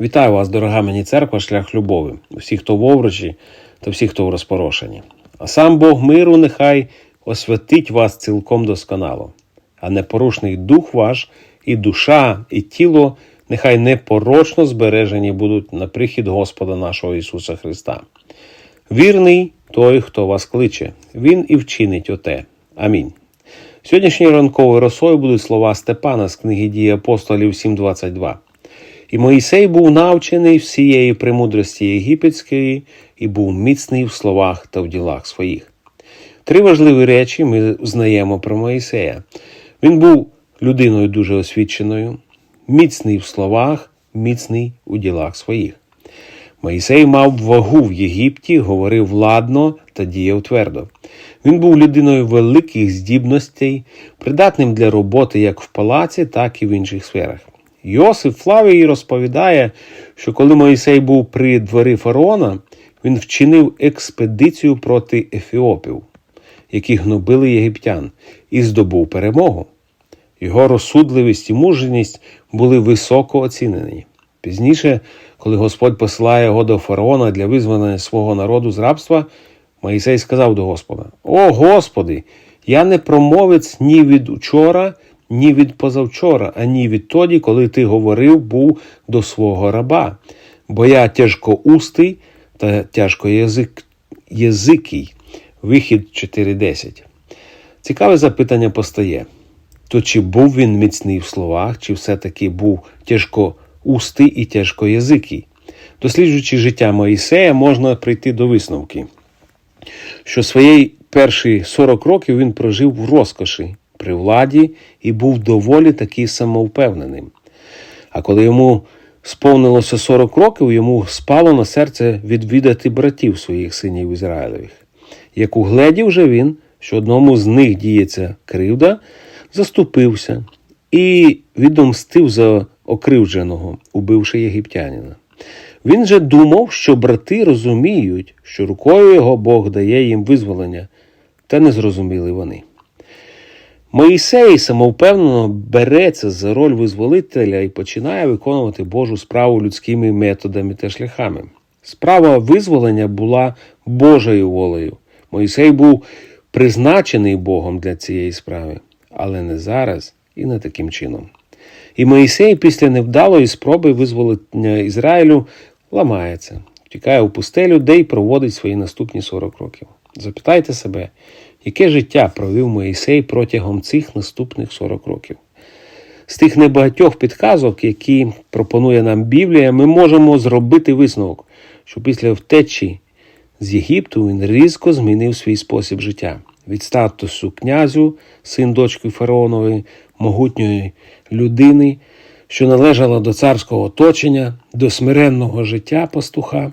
Вітаю вас, дорога мені церква, шлях любові, всі, хто в овручі та всі, хто в розпорошенні. А сам Бог миру нехай освятить вас цілком досконало, а непорушний дух ваш, і душа, і тіло нехай непорочно збережені будуть на прихід Господа нашого Ісуса Христа. Вірний той, хто вас кличе, Він і вчинить оте. Амінь. Сьогоднішньою ранковою росою будуть слова Степана з книги дії апостолів 7.22. І Моїсей був навчений всієї премудрості єгипетської і був міцний в словах та в ділах своїх. Три важливі речі ми знаємо про Моїсея. Він був людиною дуже освіченою, міцний в словах, міцний у ділах своїх. Моїсей мав вагу в Єгипті, говорив владно та діяв твердо. Він був людиною великих здібностей, придатним для роботи як в палаці, так і в інших сферах. Йосиф Флавій розповідає, що коли Моїсей був при дворі фараона, він вчинив експедицію проти ефіопів, які гнобили єгиптян, і здобув перемогу. Його розсудливість і мужність були високо оцінені. Пізніше, коли Господь посилає його до фараона для визволення свого народу з рабства, Моїсей сказав до Господа: О Господи, я не промовець ні від учора, ні від позавчора, ані відтоді, коли ти говорив був до свого раба, бо я тяжкоустий та тяжкоязик, язикий. Вихід 4.10. Цікаве запитання постає. То чи був він міцний в словах, чи все-таки був тяжкоустий і тяжкоязикий? Досліджуючи життя Моїсея, можна прийти до висновки, що свої перші 40 років він прожив в розкоші при владі і був доволі таки самовпевненим. А коли йому сповнилося 40 років, йому спало на серце відвідати братів своїх синів Ізраїлевих. Як угледів же він, що одному з них діється кривда, заступився і відомстив за окривдженого, убивши єгиптянина. Він же думав, що брати розуміють, що рукою його Бог дає їм визволення, та не зрозуміли вони. Моїсей самовпевнено береться за роль визволителя і починає виконувати Божу справу людськими методами та шляхами. Справа визволення була Божою волею. Моїсей був призначений Богом для цієї справи, але не зараз і не таким чином. І Моїсей після невдалої спроби визволення Ізраїлю ламається, втікає у пустелю, де й проводить свої наступні 40 років. Запитайте себе, яке життя провів Моїсей протягом цих наступних 40 років? З тих небагатьох підказок, які пропонує нам Біблія, ми можемо зробити висновок, що після втечі з Єгипту він різко змінив свій спосіб життя від статусу князю, син дочки фараонової, могутньої людини, що належала до царського оточення, до смиренного життя пастуха,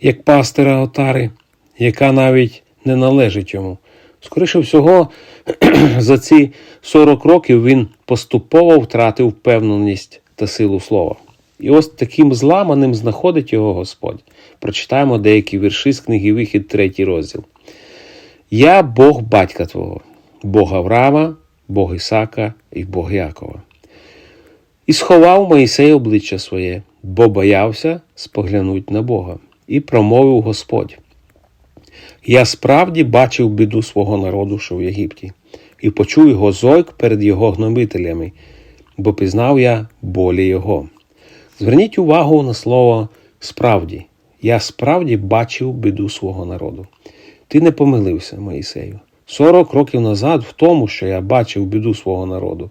як пастира отари, яка навіть не належить йому. Скоріше всього, за ці 40 років він поступово втратив впевненість та силу слова. І ось таким зламаним знаходить його Господь. Прочитаємо деякі вірші з книги Вихід, третій розділ. Я Бог батька Твого, Бог Авраама, Бог Ісака і Бог Якова. І сховав Моїсей обличчя своє, бо боявся споглянуть на Бога, і промовив Господь. Я справді бачив біду свого народу, що в Єгипті, і почув його зойк перед його гнобителями, бо пізнав я болі його. Зверніть увагу на слово справді. Я справді бачив біду свого народу. Ти не помилився, Моїсею. Сорок років назад в тому, що я бачив біду свого народу.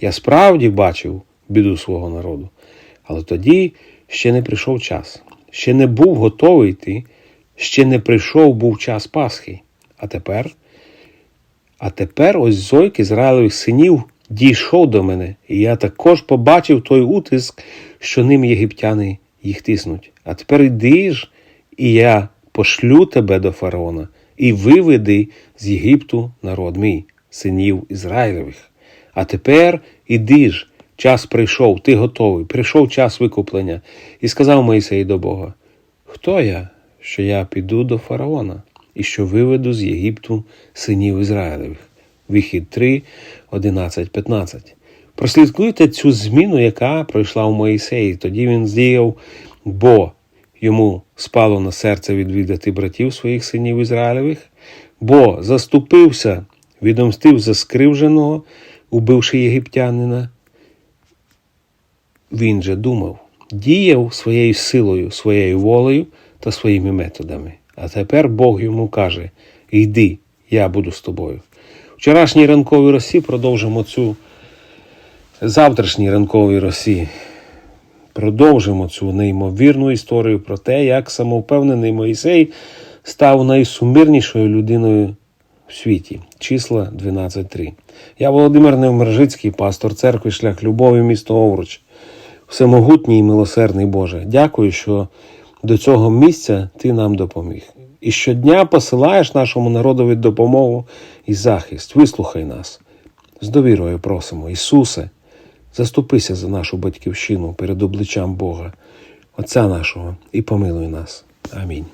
Я справді бачив біду свого народу. Але тоді ще не прийшов час, ще не був готовий йти, ще не прийшов був час Пасхи. А тепер, а тепер ось зойк Ізраїлевих синів дійшов до мене, і я також побачив той утиск, що ним єгиптяни їх тиснуть. А тепер йди ж, і я пошлю тебе до фараона, і виведи з Єгипту народ мій, синів Ізраїлевих. А тепер іди ж, час прийшов, ти готовий, прийшов час викуплення, і сказав Моїсей до Бога: Хто я, що я піду до фараона, і що виведу з Єгипту синів Ізраїлевих? Вихід 3, 11, 15. Прослідкуйте цю зміну, яка пройшла у Моїсеї. Тоді він здіяв, бо йому спало на серце відвідати братів своїх синів Ізраїлевих, бо заступився, відомстив за скривженого, убивши єгиптянина. Він же думав, діяв своєю силою, своєю волею та своїми методами. А тепер Бог йому каже: Йди, я буду з тобою. Вчорашній ранковій росі продовжимо цю завтрашній ранковій росі. Продовжимо цю неймовірну історію про те, як самовпевнений Моїсей став найсумирнішою людиною в світі. Числа 12.3. Я Володимир Невмержицький, пастор церкви Шлях Любові, місто Овруч. Всемогутній і милосердний Боже, дякую, що до цього місця Ти нам допоміг. І щодня посилаєш нашому народові допомогу і захист. Вислухай нас. З довірою просимо, Ісусе, заступися за нашу батьківщину перед обличчям Бога, Отця нашого, і помилуй нас. Амінь.